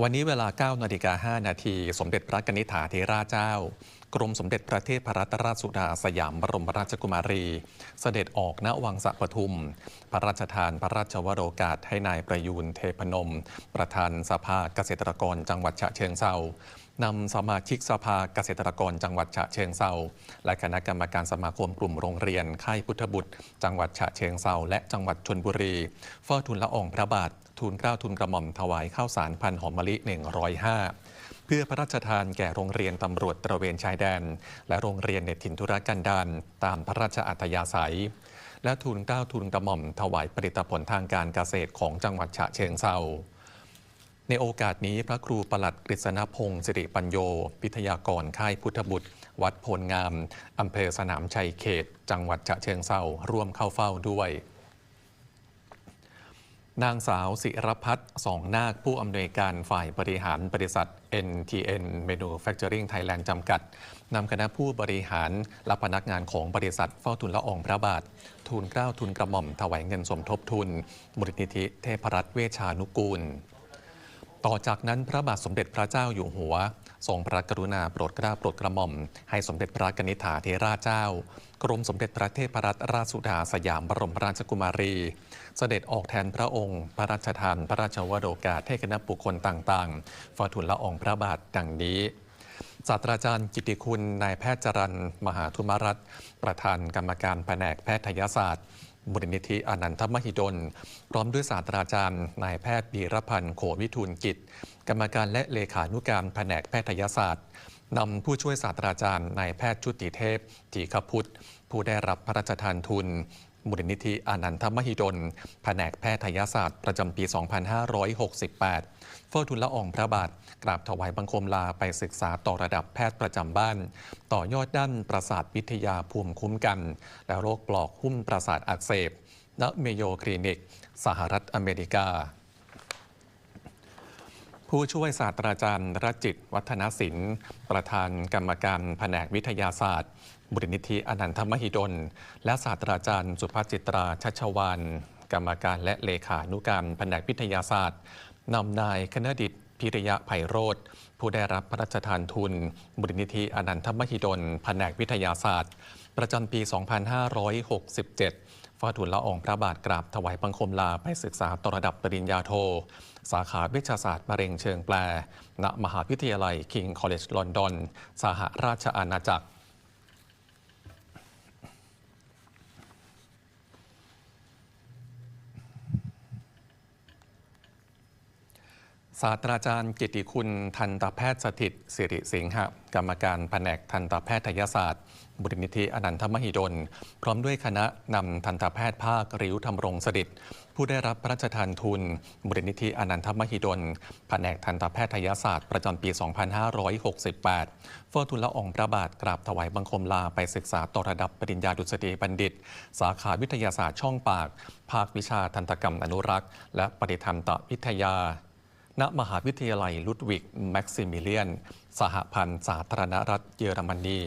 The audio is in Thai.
วันนี้เวลา9นาฬิกา5นาที สมเด็จพระกนิษฐาธิราชเจ้า กรมสมเด็จพระเทพรัตนราชสุดาสยามบรมราชกุมารี เสด็จออกณวังสะปทุม พระราชทานพระราชวโรกาสให้นายประยูนเทพนม ประธานสภาเกษตรกรจังหวัดฉะเชิงเซานำสมาชิกสภาเกษตรกรจังหวัดฉะเชิงเซาและคณะกรรมการสมาคมกลุ่มโรงเรียนค่ายพุทธบุตร จังหวัดฉะเชิงเซาและจังหวัดชนบุรีเฝ้าทูลละอองพระบาททูลเกล้าทูลกระหม่อมถวายข้าวสารพันหอมมะลิ 105 เพื่อพระราชทานแก่โรงเรียนตำรวจตระเวนชายแดน และโรงเรียนในถิ่นธุรกันดารตามพระราชอัธยาศัย และทูลเกล้าทูลกระหม่อมถวายผลิตผลทางการเกษตรของจังหวัดฉะเชิงเซาในโอกาสนี้พระครูประหลัดกฤษณพงศ์สิริปัญโย พิทยากรค่ายพุทธบุตร วัดโพลงามอำเภอสนามชัยเขต จังหวัดฉะเชิงเซาร่วมเข้าเฝ้าด้วย นางสาวศิรพัฒน์สองนาคผู้อำนวยการฝ่ายบริหารบริษัท NTN Manufacturing Thailand จำกัดนำคณะผู้บริหารและพนักงานของบริษัทเฝ้าทุนละอองพระบาท ทุนเกล้าทุนกระหม่อมถวายเงินสมทบทุนมูลนิธิเทพรัตน์เวชานุกูล ต่อจากนั้นพระบาทสมเด็จพระเจ้าอยู่หัว ทรงพระกรุณาโปรดเกล้าโปรดกระหม่อม ให้สมเด็จพระกนิษฐาธิราชเจ้ากรมสมเด็จพระเทพรัตนราชสุดาสยามบรมราชกุมารี เสด็จออกแทนพระองค์ พระราชทานพระราชวโรกาสให้คณะบุคคลต่างๆฝ่าทุนละอองพระบาทดังนี้ศาสตราจารย์กิติคุณนายแพทย์จรันมหาธุมรัตน์ประธานกรรมการแผนกแพทยศาสตร์ มูลนิธิอนันทมหิดล พร้อมด้วยศาสตราจารย์นายแพทย์บีรพันธ์โขวิทูลกิจ กรรมการและเลขานุการแผนกแพทยศาสตร์นำผู้ช่วยศาสตราจารย์นายแพทย์ชุติเทพจีคพุทธผู้ได้รับพระราชทานทุน มูลนิธิอนันทมหิดล แผนกแพทยศาสตร์ ประจำปี 2568 เฝ้าทุนละอองพระบาท กราบถวายบังคมลาไปศึกษาต่อระดับแพทย์ประจำบ้าน ต่อยอดด้านประสาทวิทยาภูมิคุ้มกัน และโรคปลอกหุ้มประสาทอักเสบณเมโยคลินิก สหรัฐอเมริกา ผู้ช่วยศาสตราจารย์รจิต วัฒนศิลป์ ประธานกรรมการแผนกวิทยาศาสตร์บุรนิธิอนันทมหิดล และศาสตราจารย์สุภาจิตราชัชวานกรรมการและเลขานุการแผนกวิทยาศาสตร์นำนายคณดิตพิริยะไพโรธผู้ได้รับพระราชทานทุนบุรนิธิอนันทมหิดลแผนกวิทยาศาสตร์ ประจำปี 2567 ฟาทุนละอองพระบาทกราบถวายบังคมลาไปศึกษาต่อระดับปริญญาโท สาขาวิชาศาสตร์มะเร็งเชิงแปลณมหาวิทยาลัยคิงคอลเลจลอนดอน สหราชอาณาจักร ศาสตราจารย์กิติคุณทันตแพทย์สถิตสิริสิงหะกรรมการแผนกทันตแพทยศาสตร์บุรนิธิอนันทมหิดล พร้อมด้วยคณะนำทันตแพทย์ภาคริ้วธรรมรงสดิตผู้ได้รับพระราชทานทุนบุรนิธิอนันทมหิดลแผนกทันตแพทยศาสตร์ประจำปี 2568 เฝ้าทุนละอองพระบาทกราบถวายบังคมลาไปศึกษาต่อระดับปริญญาดุษฎีบัณฑิต สาขาวิทยาศาสตร์ช่องปาก ภาควิชาทันตกรรมอนุรักษ์ และปฏิทันตวิทยา ณมหาวิทยาลัยลุดวิกแม็กซิมิเลียน สหพันธ์สาธารณรัฐเยอรมนี